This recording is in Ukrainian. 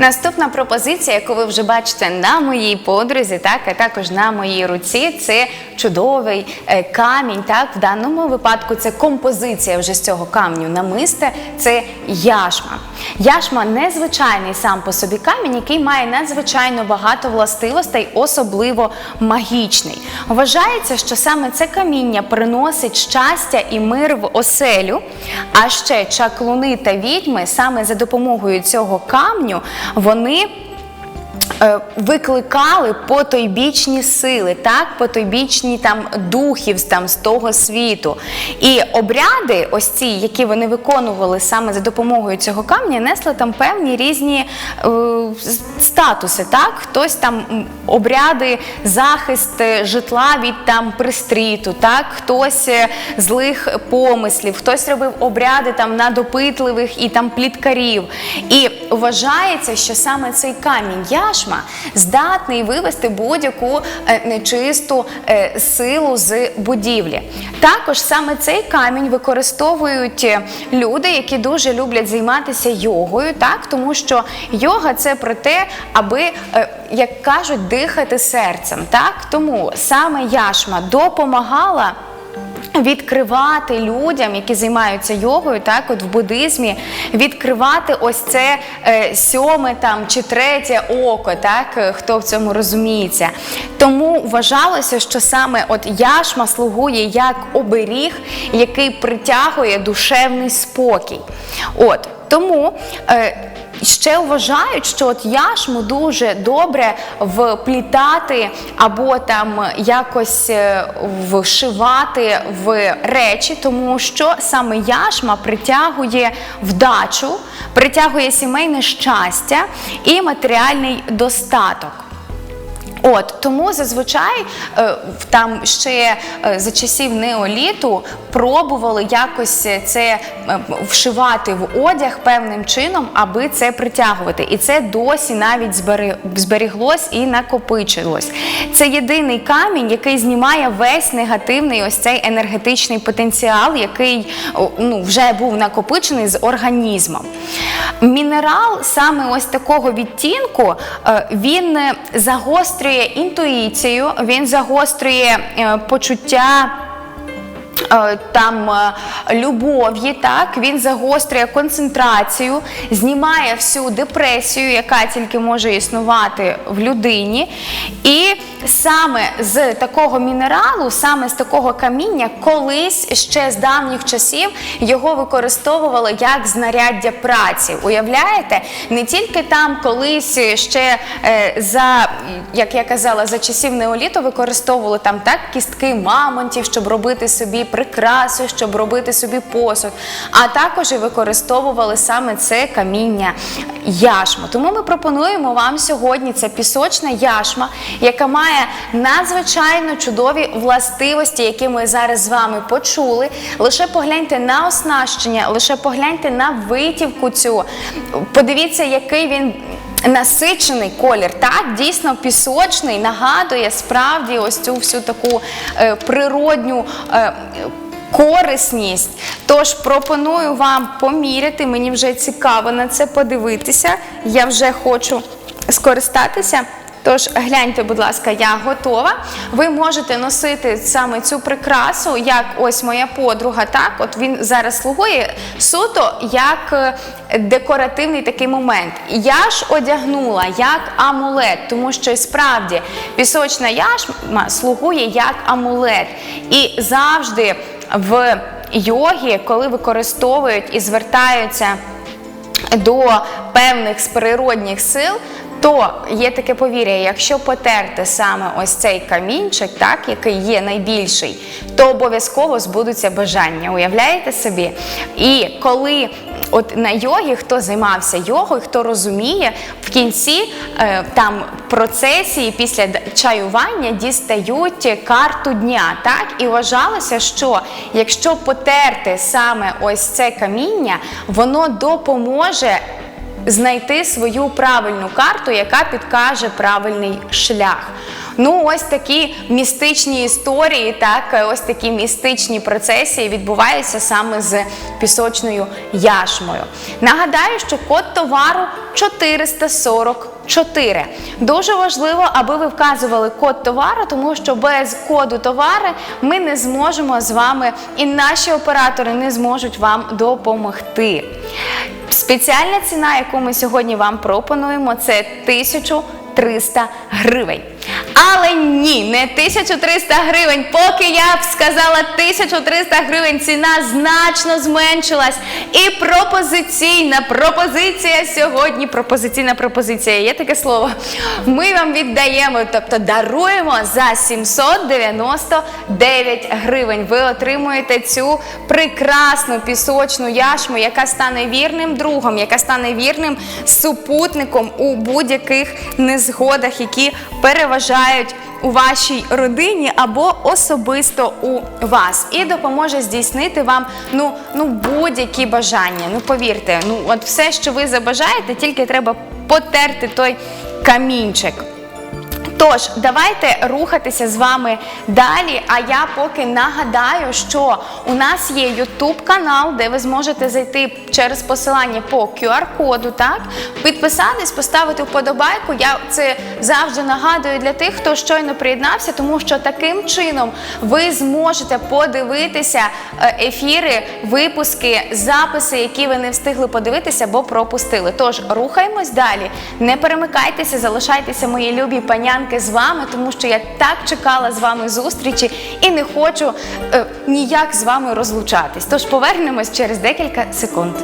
Наступна пропозиція, яку ви вже бачите на моїй подрузі, так а також на моїй руці, це чудовий е, камінь. Так, в даному випадку це композиція вже з цього камню намисте, це яшма. Яшма незвичайний сам по собі камінь, який має надзвичайно багато властивостей, особливо магічний. Вважається, що саме це каміння приносить щастя і мир в оселю. А ще чаклуни та відьми саме за допомогою цього камню вони. Е, Викликали потойбічні сили, так, потойбічні там духів там з того світу. І обряди, ось ці, які вони виконували саме за допомогою цього камня, несли там певні різні е, статуси. Так, хтось там обряди захист е, житла від там пристріту, так, хтось е, злих помислів, хтось робив обряди там на допитливих і там пліткарів. І вважається, що саме цей камінь яшма здатний вивести будь-яку е, нечисту е, силу з будівлі. Також саме цей камінь використовують е, люди, які дуже люблять займатися йогою, так тому що йога це про те, аби, як кажуть, дихати серцем. Так тому саме яшма допомагала. Відкривати людям, які займаються йогою, так от в буддизмі, відкривати ось це е, сьоме там чи третє око, так е, хто в цьому розуміється. Тому вважалося, що саме от яшма слугує як оберіг, який притягує душевний спокій. От тому. Е, Ще вважають, що от яшму дуже добре вплітати або там якось е, вшивати в речі, тому що саме яшма притягує вдачу, притягує сімейне щастя і матеріальний достаток. От тому зазвичай е, там ще е, за часів неоліту пробували якось це е, вшивати в одяг певним чином, аби це притягувати. І це досі навіть зберіглось і накопичилось. Це єдиний камінь, який знімає весь негативний ось цей енергетичний потенціал, який ну, вже був накопичений з організмом. Мінерал саме ось такого відтінку, він е, загострює інтуїцію, він загострює е, почуття. е, Там е, любов'ї, так він загострює концентрацію, знімає всю депресію, яка тільки може існувати в людині. І саме з такого мінералу, саме з такого каміння, колись ще з давніх часів його використовували як знаряддя праці. Уявляєте, не тільки там колись ще е, за, як я казала, за часів неоліту використовували там так кістки мамонтів, щоб робити собі прикраси, щоб робити собі посуд, а також і використовували саме це каміння яшму. Тому ми пропонуємо вам сьогодні це пісочна яшма, яка має надзвичайно чудові властивості, які ми зараз з вами почули. Лише погляньте на оснащення, лише погляньте на витівку цю. Подивіться, який він. Насичений колір, так дійсно пісочний, нагадує справді ось цю всю таку е, природню е, корисність. Тож пропоную вам поміряти. Мені вже цікаво на це подивитися. Я вже хочу скористатися. Тож гляньте, будь ласка, я готова. Ви можете носити саме цю прикрасу, як ось моя подруга. Так, от він зараз слугує суто як е, декоративний такий момент. Я ж одягнула як амулет, тому що справді пісочна яшма слугує як амулет. І завжди в йогі, коли використовують і звертаються до певних природних сил, то є таке повір'я, якщо потерти саме ось цей камінчик, так, який є найбільший, то обов'язково збудуться бажання. Уявляєте собі? І коли от на йогі, хто займався йогою, хто розуміє, в кінці е, там процесії після чаювання дістають карту дня. Так? І вважалося, що якщо потерти саме ось це каміння, воно допоможе знайти свою правильну карту, яка підкаже правильний шлях. Ну, ось такі містичні історії, так, ось такі містичні процесії відбуваються саме з пісочною яшмою. Нагадаю, що код товару 444. Дуже важливо, аби ви вказували код товару, тому що без коду товари ми не зможемо з вами і наші оператори не зможуть вам допомогти. Спеціальна ціна, яку ми сьогодні вам пропонуємо, це 1300 гривень. Але ні, не 1300 гривень. Поки я б сказала 1300 гривень, ціна значно зменшилась. І пропозиційна пропозиція сьогодні. Пропозиційна пропозиція, є таке слово. Ми вам віддаємо, тобто даруємо за 799 гривень. Ви отримуєте цю прекрасну пісочну яшму, яка стане вірним другом, яка стане вірним супутником у будь-яких незгодах, які переважають у вашій родині або особисто у вас, і допоможе здійснити вам ну, ну будь-які бажання. Ну повірте, ну от все, що ви забажаєте, тільки треба потерти той камінчик. Тож, давайте рухатися з вами далі. А я поки нагадаю, що у нас є YouTube канал, де ви зможете зайти через посилання по QR-коду, так підписатись, поставити вподобайку. Я це завжди нагадую для тих, хто щойно приєднався, тому що таким чином ви зможете подивитися е, ефіри, випуски, записи, які ви не встигли подивитися або пропустили. Тож рухаємось далі. Не перемикайтеся, залишайтеся, мої любі панянки, з вами, тому що я так чекала з вами зустрічі і не хочу е, ніяк з вами розлучатись. Тож повернемось через декілька секунд.